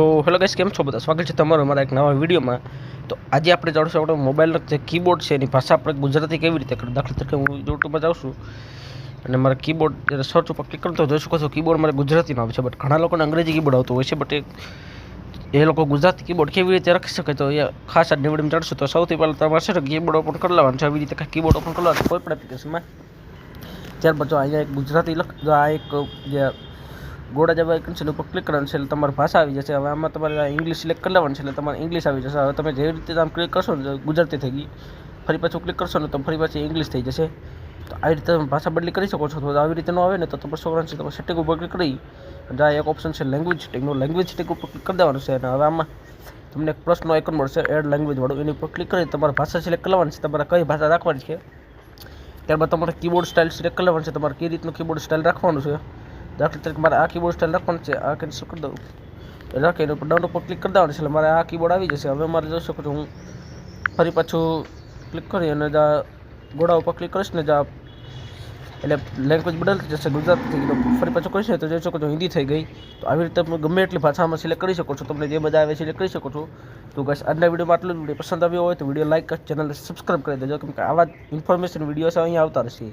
તો hello guys, કેમ છો બધા? સ્વાગત છે તમારું અમારા એક નવા વિડીયોમાં. તો આજે આપણે જાણશું આપણે મોબાઈલનો જે કીબોર્ડ છે, એની ભાષા આપણે ગુજરાતી કેવી રીતે કરું દાખલા તરીકે હું યુટ્યુબમાં જાઉં છું અને મારા કીબોર્ડ જ્યારે સર્ચ ઉપર ક્લિક કરતો જોઈ શકો છો કીબોર્ડ મારે ગુજરાતીમાં આવે છે. બટ ઘણા લોકોને અંગ્રેજી કીબોર્ડ આવતું હોય છે બટ એ લોકો ગુજરાતી કીબોર્ડ કેવી રીતે રાખી શકે? તો એ ખાસ આ નિવડીમાં જાણશું. તો સૌથી પહેલાં તમારે છે ને કીબોર્ડ ઓપન કરી લેવાનું છે. આવી રીતે કીબોર્ડ ઓપન કરી લેવાનું કોઈ પણ એપ્લિકેશનમાં ત્યારબાદ જો અહીંયા એક ગુજરાતી લખ આ એક જે ગોળા જેવા આઇકન છે ઉપર ક્લિક કરવાનું છે એટલે તમારી ભાષા આવી જશે. હવે આમાં તમારે ઇંગ્લિશ સિલેક્ટ કરી લેવાનું છે એટલે તમારે ઇંગ્લિશ આવી જશે. હવે તમે જે રીતે આમ ક્લિક કરશો ને ગુજરાતી થઈ ગઈ, ફરી પાછું ક્લિક કરશો ને, તો ફરી પાછી ઇંગ્લિશ થઈ જશે. તો આવી રીતે તમે ભાષા બદલી કરી શકો છો. તો આવી રીતે ન આવે ને, તો તમારે શું કરવાનું છે તમે સેટિંગ ઉપર ક્લિક કરી આ એક ઓપ્શન છે લેંગ્વેજ સેટિંગનું લેંગ્વેજ સેટિંગ ઉપર ક્લિક કરી દેવાનું છે. અને હવે આમાં તમને એક પ્લસનો આઇકન મળશે એડ લેંગ્વેજવાળું એની ઉપર ક્લિક કરી તમારે ભાષા સિલેક્ટ કરવાની છે. તમારે કઈ ભાષા રાખવાની છે? ત્યારબાદ તમારે કીબોર્ડ સ્ટાઇલ સિલેક્ટ કરવાનું છે. તમારે કઈ રીતનું કીબોર્ડ સ્ટાઇલ રાખવાનું છે? દાખલા તરીકે મારે આ કીબોર્ડ સ્ટાઇલ રાખવાનું છે. આ કેન્સલ કરી દઉં. એના ઉપર ડાઉન ઉપર ક્લિક કરી દેવાનું છે. એટલે મારે આ કીબોર્ડ આવી જશે. હવે મારે જોઈ શકો છું હું ફરી પાછું ક્લિક કરી અને જા ગોળા ઉપર ક્લિક કરીશ ને જા એટલે લેંગ્વેજ બદલતી જશે. ગુજરાતી થઈ ગઈ ફરી પાછું કરીશ તો જોઈ શકો છો હિન્દી થઈ ગઈ. તો આવી રીતે તમે ગમે એટલી ભાષામાં સિલેક્ટ કરી શકો છો. તમને જે મજા આવે સિલેક્ટ કરી શકો છો. તો બસ આજના વિડીયોમાં આટલું વીડિયો પસંદ આવ્યો હોય તો વીડિયો લાઇક ચેનલને સબસ્ક્રાઈબ કરી દેજો. કેમ કે આવા ઇન્ફોર્મેશન ઇન્ફોર્મેશન છે અહીંયા આવતા રહેશે.